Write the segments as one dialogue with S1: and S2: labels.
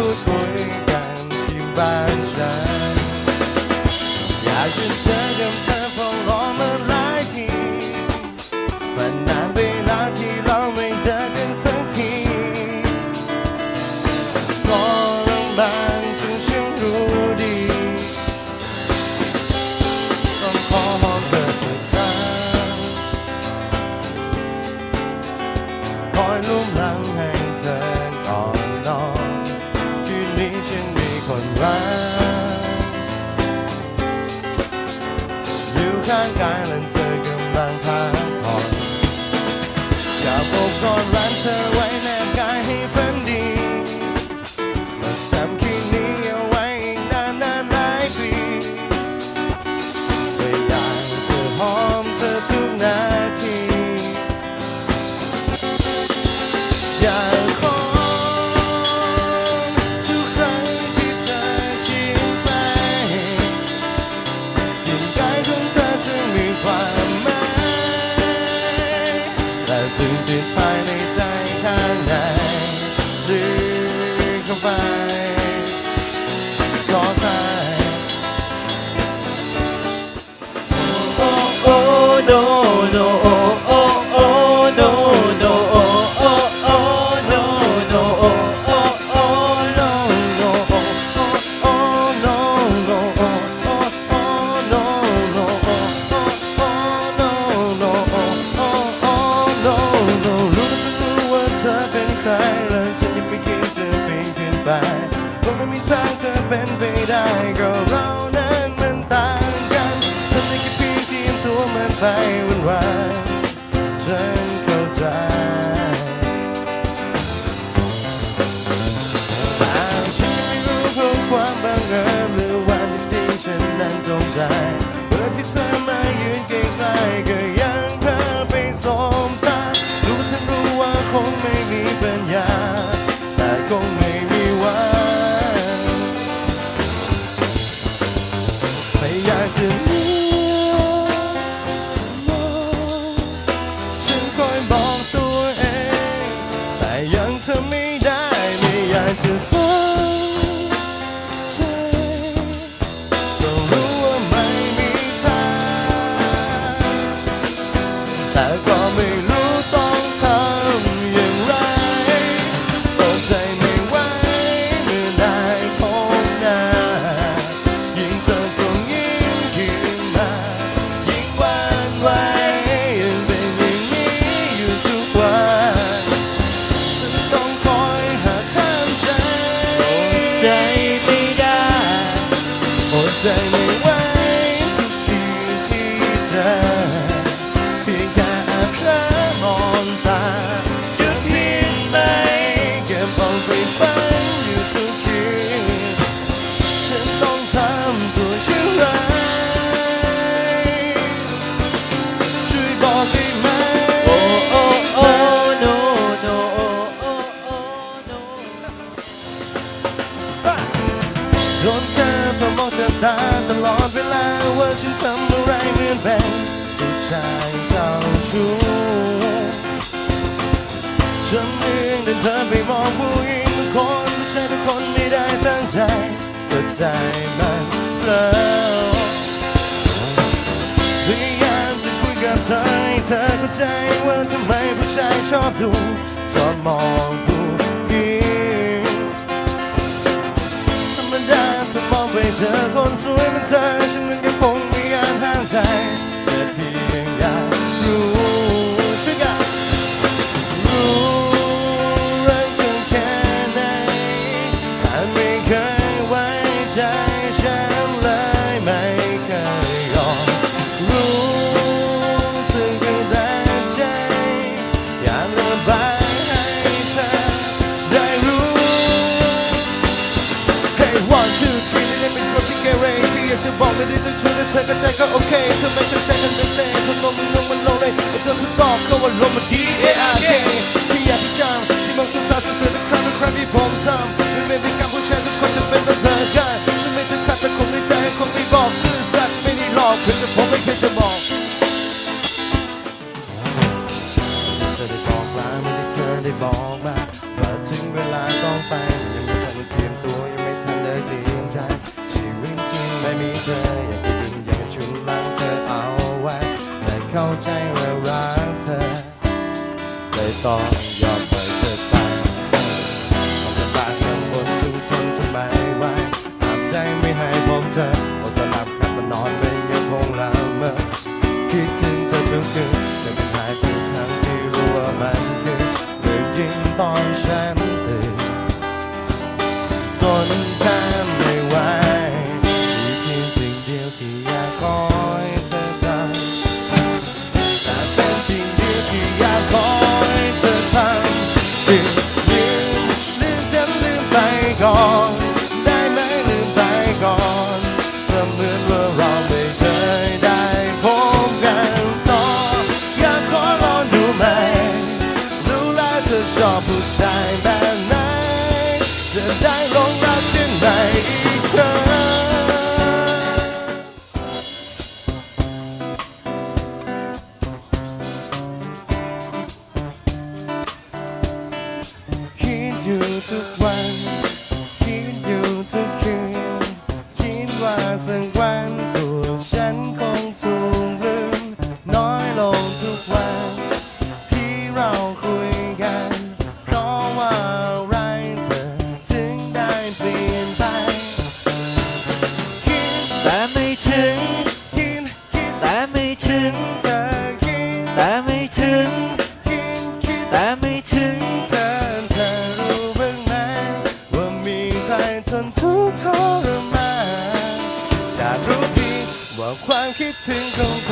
S1: มา เดินเธอไปมองผู้หญิงคนผู้ชายทุกคนไม่ได้ตั้งใจแต่ใจมันเพลอพยายามจะคุยกับเธอให้เธอเข้าใจว่าทำไมผู้ชายชอบดูชอบมองผู้หญิงธรรมดาถ้ามองไปเจอคนสวยเหมือนเธอฉันมันยังคงไม่อาจห้ามใจ ก็ว่าลมมันดี A R K ที่อยากที่จำที่มองสาวๆสวยๆทุกครั้งทุกครั้งที่ผมทำไม่เป็นที่การผู้ชายทุกคนจะเป็นแบบเธอกันฉันไม่ได้ขัดแต่คงในใจคงไม่บอกซื่อสัตย์ไม่ได้หลอกเพียงแต่ผมไม่เคยจะบอกเธอได้บอกลาไม่ได้เธอได้บอกมาว่าถึงเวลาต้องไปยังไม่ทันเตรียมตัวยังไม่ทันได้เตรียมใจชีวิตที่ไม่มีเธออยากจะดึงอยากจะชุนลังเธอเอาไว้แต่เข้าใจ เลยต้องยอมปล่อยเธอไปออกจากบ้านข้งบนซึ่งทนจะไม่ไหวตามใจไม่ให้ผมเธออดตาหลับขับตะนอนไม่ยังคงละเมอคิดถึงเธอทุกคืนจะเป็นหายทุกครั้งที่รู้ว่ามันคือเรื่องจริงตอนฉันตื่นำคื ดอ ความคิด
S2: ถึง
S1: ของ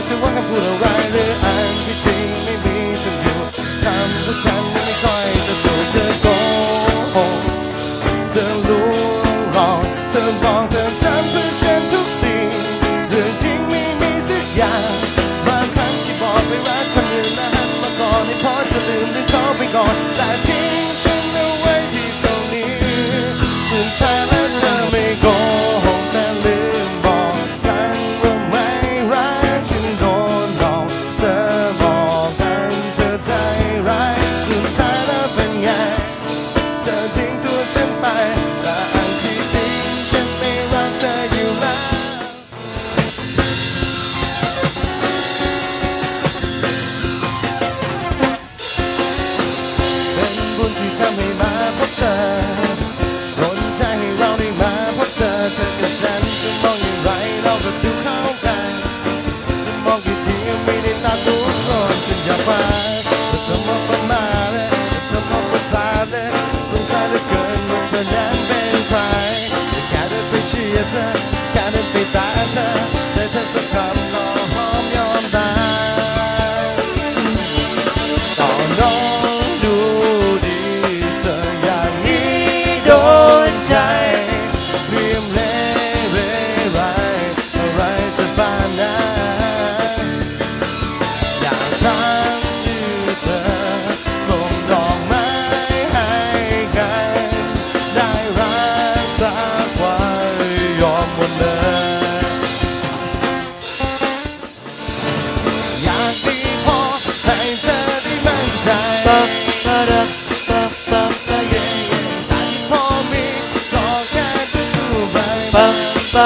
S1: ดเ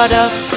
S1: ก็แ